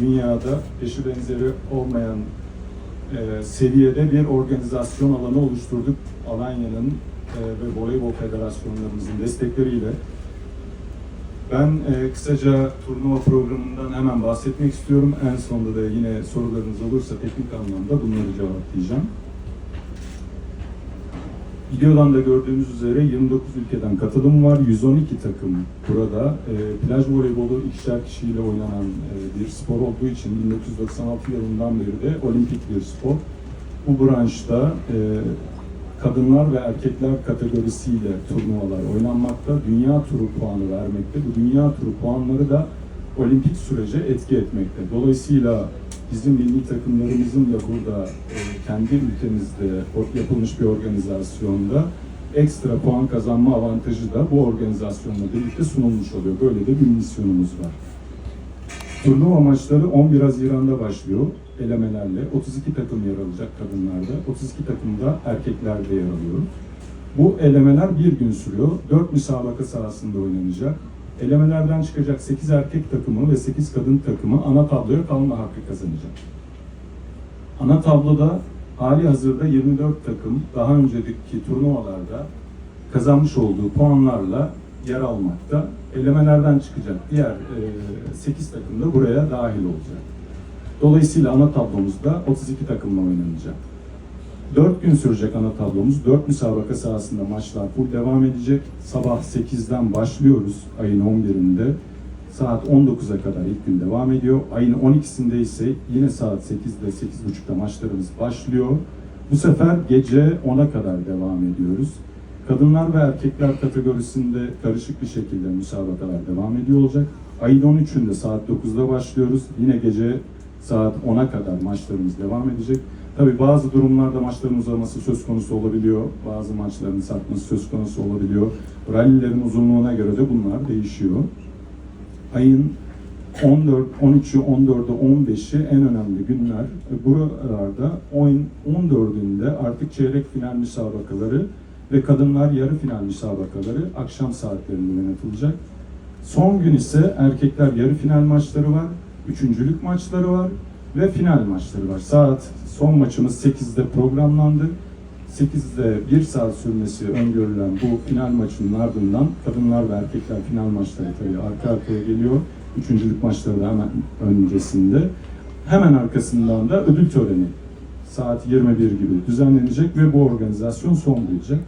dünyada eşi benzeri olmayan e, seviyede bir organizasyon alanı oluşturduk. Alanya'nın e, ve Voleybol Federasyonlarımızın destekleriyle. Ben e, kısaca turnuva programından hemen bahsetmek istiyorum. En sonunda da yine sorularınız olursa teknik anlamda bunları cevaplayacağım. Videodan da gördüğünüz üzere 29 ülkeden katılım var. 112 takım burada. E, plaj voleybolu ikişer kişiyle oynanan e, bir spor olduğu için 1996 yılından beri de olimpik bir spor. Bu branşta e, kadınlar ve erkekler kategorisiyle turnuvalar oynanmakta. Dünya turu puanı vermekte. Bu dünya turu puanları da olimpik sürece etki etmekte. Dolayısıyla bizim milli takımlarımızın da burada e, kendi ülkemizde yapılmış bir organizasyonda ekstra puan kazanma avantajı da bu organizasyonla birlikte sunulmuş oluyor. Böyle de bir misyonumuz var. Turnuva maçları 11 Haziran'da başlıyor elemelerle. 32 takım yer alacak kadınlarda. 32 takımda erkeklerde yer alıyor. Bu elemeler bir gün sürüyor. 4 müsabaka sahasında oynanacak. Elemelerden çıkacak 8 erkek takımı ve 8 kadın takımı ana tabloya kalma hakkı kazanacak. Ana tabloda hali hazırda 24 takım daha önceki turnuvalarda kazanmış olduğu puanlarla yer almakta. Elemelerden çıkacak diğer 8 takım da buraya dahil olacak. Dolayısıyla ana tablomuzda 32 takımla oynanacak. 4 gün sürecek ana tablomuz. 4 müsabaka sahasında maçlar full devam edecek. Sabah 8'den başlıyoruz ayın 11'inde. Saat 19'a kadar ilk gün devam ediyor. Ayın 12'sinde ise yine saat 8'de 8.30'da maçlarımız başlıyor. Bu sefer gece 10'a kadar devam ediyoruz. Kadınlar ve erkekler kategorisinde karışık bir şekilde müsabakalar devam ediyor olacak. Ayın 13'ünde saat 9'da başlıyoruz. Yine gece saat 10'a kadar maçlarımız devam edecek. Tabii bazı durumlarda maçların uzaması söz konusu olabiliyor. Bazı maçların sarkması söz konusu olabiliyor. Rallilerin uzunluğuna göre de bunlar değişiyor. Ayın 14, 13'ü, 14'ü, 15'i en önemli günler. E, Buralarda oyun 14'ünde artık çeyrek final müsabakaları ve kadınlar yarı final müsabakaları akşam saatlerinde oynatılacak. Son gün ise erkekler yarı final maçları var, üçüncülük maçları var ve final maçları var. Saat son maçımız 8'de programlandı. 8'de 1 saat sürmesi öngörülen bu final maçının ardından kadınlar ve erkekler final maçları tabii arka arkaya geliyor. Üçüncülük maçları da hemen öncesinde. Hemen arkasından da ödül töreni saat 21 gibi düzenlenecek ve bu organizasyon son bulacak.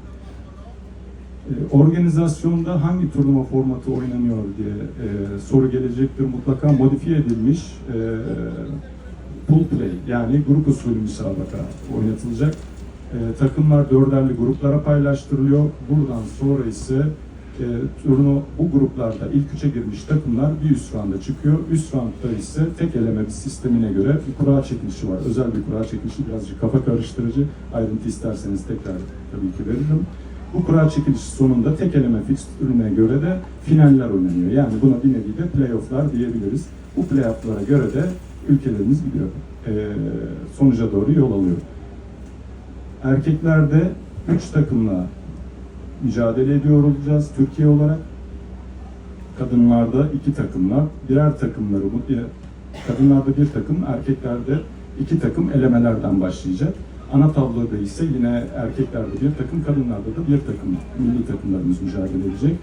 E, Organizasyonda hangi turnuva formatı oynanıyor diye e, soru gelecektir. Mutlaka modifiye edilmiş e, pool play yani grup usulü müsabaka oynatılacak. E, takımlar dörderli gruplara paylaştırılıyor. Buradan sonra ise e, turnu bu gruplarda ilk üçe girmiş takımlar bir üst rounda çıkıyor. Üst roundda ise tek eleme bir sistemine göre bir kura çekilişi var. Özel bir kura çekilişi birazcık kafa karıştırıcı. Ayrıntı isterseniz tekrar tabii ki veririm. Bu kura çekilişi sonunda tek eleme fikstürüne göre de finaller oynanıyor. Yani buna bir nevi de playofflar diyebiliriz. Bu playofflara göre de ülkelerimiz gidiyor. E, sonuca doğru yol alıyor. Erkeklerde 3 takımla mücadele ediyor olacağız Türkiye olarak. Kadınlarda iki takımla, birer takımları kadınlarda bir takım, erkeklerde iki takım elemelerden başlayacak. Ana tabloda ise yine erkeklerde bir takım, kadınlarda da bir takım milli takımlarımız mücadele edecek.